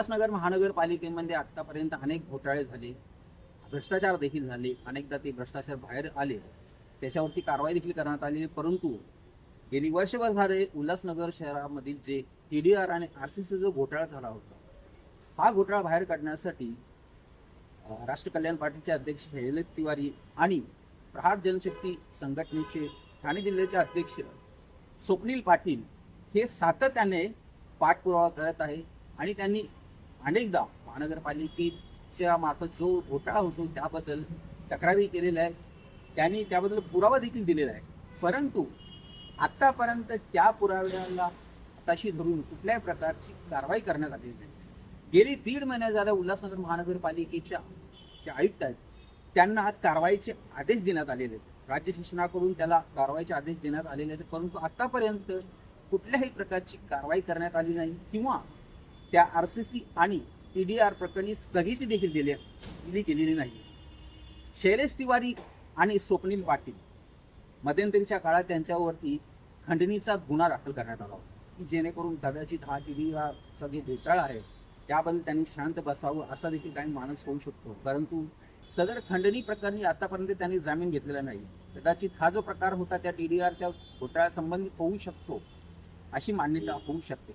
उल्हासनगर महानगरपालिकेमध्ये आतापर्यंत अनेक घोटाळे झाले. भ्रष्टाचार देखील झाले. अनेकदा ते भ्रष्टाचार बाहेर आले. त्याच्यावरती कारवाई देखील करण्यात आली. परंतु गेली वर्षभर झाले उल्हासनगर शहरामधील जे टी डी आर आणि आर सी सी जो घोटाळा झाला होता हा घोटाळा बाहेर काढण्यासाठी राष्ट्र कल्याण पार्टीचे अध्यक्ष शैलेश तिवारी आणि प्रहार जनशक्ती संघटनेचे ठाणे जिल्ह्याचे अध्यक्ष स्वप्नील पाटील हे सातत्याने पाठपुरावा करत आहे आणि त्यांनी अनेकदा महानगरपालिकेच्या मार्फत जो घोटाळा होतो त्याबद्दल तक्रारी केलेल्या आहे त्यांनी त्याबद्दल पुरावा देखील दिलेला आहे. परंतु आतापर्यंत त्या पुराव्याला तशी धरून कुठल्याही प्रकारची कारवाई करण्यात आलेली नाही. गेली दीड महिने झाल्या उल्हासनगर महानगरपालिकेच्या जे आयुक्त आहेत त्यांना कारवाईचे आदेश देण्यात आलेले आहेत. राज्य शासनाकडून त्याला कारवाईचे आदेश देण्यात आलेले आहेत. परंतु आतापर्यंत कुठल्याही प्रकारची कारवाई करण्यात आली नाही किंवा त्या आर सी सी आणि टी डी आर प्रकरणी स्थगिती देखील दिली दिली गेलेली नाही. शैलेश तिवारी आणि स्वप्नील पाटील मध्यंतरीच्या काळात त्यांच्यावरती खंडणीचा गुन्हा दाखल करण्यात आला की जेणेकरून कदाचित हा टी डी आरचा जे घोटाळा आहे. त्याबद्दल त्यांनी शांत बसावं असा देखील काही माणूस होऊ शकतो. परंतु सदर खंडणी प्रकरणी आतापर्यंत त्यांनी जामीन घेतलेला नाही. कदाचित हा जो प्रकार होता त्या टी डी आरच्या घोटाळ्यासंबंधित होऊ शकतो अशी मान्यता होऊ शकते.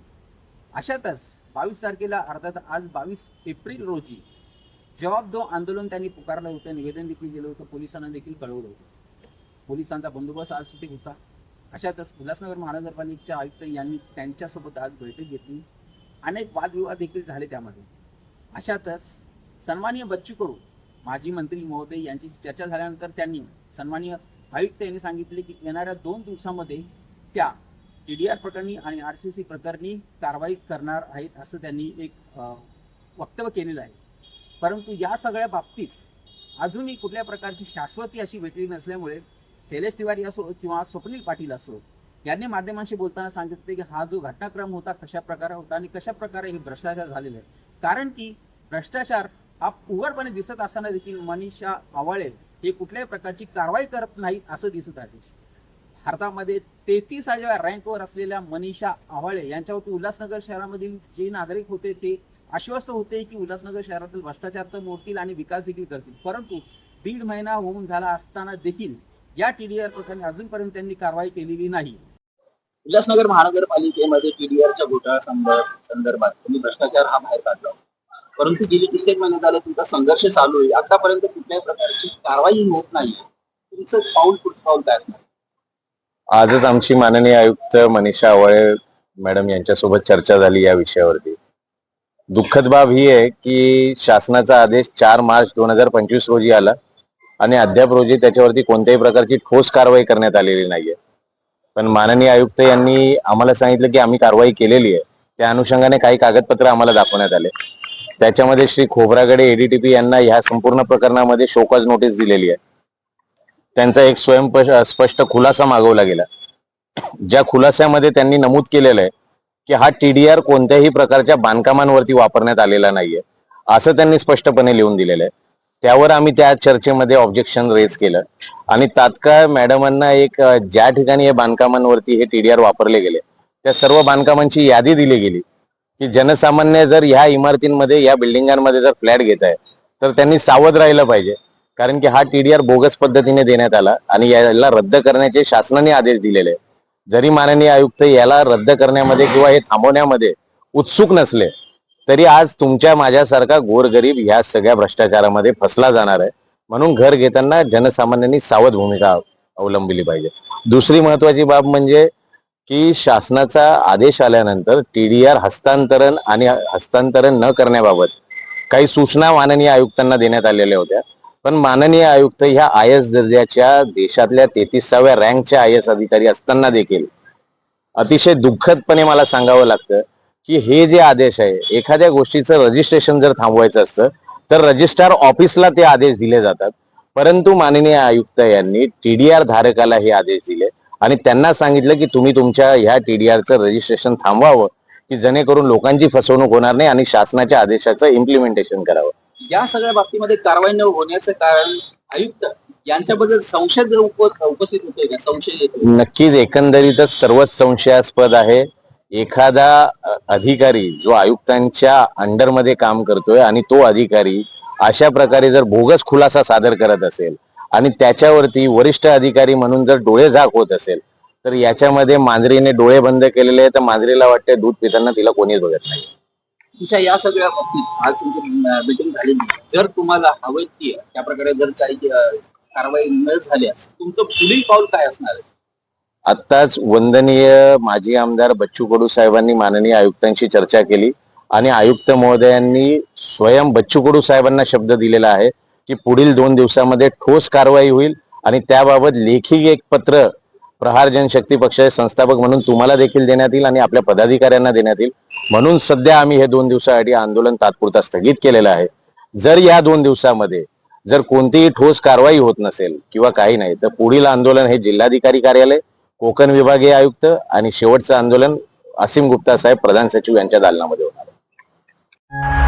अशातच बावीस तारखेला अर्थात आज बावीस एप्रिल रोजी जवाब दो आंदोलन त्यांनी पुकारलं होतं निवेदन देखील दिलं होतं पोलिसांना देखील कळवलं होतं. पोलिसांचा बंदोबस्त आज तिथे होता. अशातच उल्हासनगर महानगरपालिकेच्या आयुक्त यांनी त्यांच्यासोबत आज बैठक घेतली. अनेक वादविवाद देखील झाले त्यामध्ये. अशातच सन्माननीय बच्चू कडू माजी मंत्री महोदय यांची चर्चा झाल्यानंतर त्यांनी सन्माननीय आयुक्त यांनी सांगितले की येणाऱ्या दोन दिवसामध्ये त्या टी डी आर प्रकरणी आणि आर सी सी प्रकरणी कारवाई करणार आहेत असं त्यांनी एक वक्तव्य केलेलं आहे. परंतु या सगळ्या बाबतीत अजूनही कुठल्या प्रकारची शाश्वती अशी भेटली नसल्यामुळे शैलेश तिवारी असो किंवा स्वप्नील पाटील असो यांनी माध्यमांशी बोलताना सांगितले की हा जो घटनाक्रम होता कशा प्रकारे होता आणि कशा प्रकारे हे भ्रष्टाचार झालेले आहे. कारण की भ्रष्टाचार हा उघडपणे दिसत असताना देखील मनीषा आवाळे हे कुठल्याही प्रकारची कारवाई करत नाही असं दिसत आहे. भारतामध्ये तेहतीसाव्या रँकवर असलेल्या मनीषा आव्हाळे यांच्यावरती उल्हासनगर शहरामधील जे नागरिक होते ते आश्वस्त होते की उल्हासनगर शहरातील भ्रष्टाचार तर मोडतील आणि विकास देखील करतील. परंतु दीड महिना होऊन झाला असताना देखील या टीडीआर प्रकरणी अजूनपर्यंत त्यांनी कारवाई केलेली नाही. उल्हासनगर महानगरपालिकेमध्ये टीडीआरच्या घोटाळा संदर्भात तुम्ही भ्रष्टाचार हा बाहेर काढला. परंतु गेली कित्येक महिने झाले तुमचा संघर्ष चालू आहे. आतापर्यंत कुठल्याही प्रकारची कारवाई होत नाही. तुमचं पाऊल पुढचं पाऊल काय असणार? आजच आमची माननीय आयुक्त मनीषा आवळे मॅडम यांच्यासोबत चर्चा झाली या विषयावरती. दुःखद बाब ही आहे की शासनाचा आदेश चार मार्च दोन हजार पंचवीस रोजी आला आणि अद्याप रोजी त्याच्यावरती कोणत्याही प्रकारची ठोस कारवाई करण्यात आलेली नाहीये. पण माननीय आयुक्त यांनी आम्हाला सांगितलं की आम्ही कारवाई केलेली आहे. त्या अनुषंगाने काही कागदपत्र आम्हाला दाखवण्यात आले. त्याच्यामध्ये श्री खोबरागडे एडीटीपी यांना ह्या संपूर्ण प्रकरणामध्ये शोकज नोटीस दिलेली आहे. त्यांचा एक स्वयं स्पष्ट खुलासा मागवला गेला. ज्या खुलास्यामध्ये त्यांनी नमूद केलेलं आहे की हा टीडीआर कोणत्याही प्रकारच्या बांधकामांवरती वापरण्यात आलेला नाहीये असं त्यांनी स्पष्टपणे लिहून दिलेलं आहे. त्यावर आम्ही त्या चर्चेमध्ये ऑब्जेक्शन रेज केलं. आणि तात्काळ मॅडमांना एक ज्या ठिकाणी या बांधकामांवरती हे टीडीआर वापरले गेले त्या सर्व बांधकामांची यादी दिली गेली की जनसामान्य जर ह्या इमारतींमध्ये या बिल्डिंगांमध्ये जर फ्लॅट घेत आहे तर त्यांनी सावध राहिलं पाहिजे. कारण की हा टीडीआर बोगस पद्धतीने देण्यात आला आणि याला रद्द करण्याचे शासनाने आदेश दिलेले जरी माननीय आयुक्त याला रद्द करण्यामध्ये किंवा हे थांबवण्यामध्ये उत्सुक नसले तरी आज तुमच्या माझ्यासारखा गोरगरीब ह्या सगळ्या भ्रष्टाचारामध्ये फसला जाणार आहे. म्हणून घर घेताना जनसामान्यांनी सावध भूमिका अवलंबिली पाहिजे. दुसरी महत्वाची बाब म्हणजे की शासनाचा आदेश आल्यानंतर टीडीआर हस्तांतरण आणि हस्तांतरण न करण्याबाबत काही सूचना माननीय आयुक्तांना देण्यात आलेल्या होत्या. पण माननीय आयुक्त ह्या आय एस दर्जाच्या देशातल्या तेहतीसाव्या रँकच्या आय एस अधिकारी असताना देखील अतिशय दुःखदपणे मला सांगावं लागतं की हे जे आदेश आहे एखाद्या गोष्टीचं रजिस्ट्रेशन जर थांबवायचं असतं तर रजिस्ट्रार ऑफिसला ते आदेश दिले जातात. परंतु माननीय आयुक्त यांनी टीडीआर धारकाला हे आदेश दिले आणि त्यांना सांगितलं की तुम्ही तुमच्या ह्या टीडीआरचं रजिस्ट्रेशन थांबवावं की जेणेकरून लोकांची फसवणूक होणार नाही आणि शासनाच्या आदेशाचं इम्प्लिमेंटेशन करावं. या सगळ्या बाबतीमध्ये कारवाई न होण्याचं कारण आयुक्त यांच्याबद्दल संशय जर उपस्थित होते का? संशय येतो नक्कीच एकंदरीतच सर्वच संशयास्पद आहे. एखादा अधिकारी जो आयुक्तांच्या अंडरमध्ये काम करतोय आणि तो अधिकारी अशा प्रकारे जर बोगस खुलासा सादर करत असेल आणि त्याच्यावरती वरिष्ठ अधिकारी म्हणून जर डोळे झाक होत असेल तर याच्यामध्ये मांजरीने डोळे बंद केलेले आहे तर मांजरीला वाटते दूध पिताना तिला कोणीच बघत नाही. तुमच्या या सगळ्या बाबतीत आज तुमची मीटिंग झालेली जर तुम्हाला हवं ती त्या प्रकारे जर काही कारवाई न झाल्यास तुमचं पुढील पाऊल काय असणार आहे? आत्ताच वंदनीय माजी आमदार बच्चू कडू साहेबांनी माननीय आयुक्तांशी चर्चा केली आणि आयुक्त महोदयांनी स्वयं बच्चू कडू साहेबांना शब्द दिलेला आहे की पुढील दोन दिवसामध्ये ठोस कारवाई होईल आणि त्याबाबत लेखी एक पत्र प्रहार जनशक्ती पक्षाचे संस्थापक म्हणून तुम्हाला देखील देण्यात येईल आणि आपल्या पदाधिकाऱ्यांना देण्यात येईल. म्हणून सध्या आम्ही हे दोन दिवसासाठी आंदोलन तात्पुरता स्थगित केलेलं आहे. जर या दोन दिवसामध्ये जर कोणतीही ठोस कारवाई होत नसेल किंवा काही नाही तर पुढील आंदोलन हे जिल्हाधिकारी कार्यालय कोकण विभागीय आयुक्त आणि शेवटचं आंदोलन असीम गुप्ता साहेब प्रधान सचिव यांच्या दालनामध्ये होणार आहे.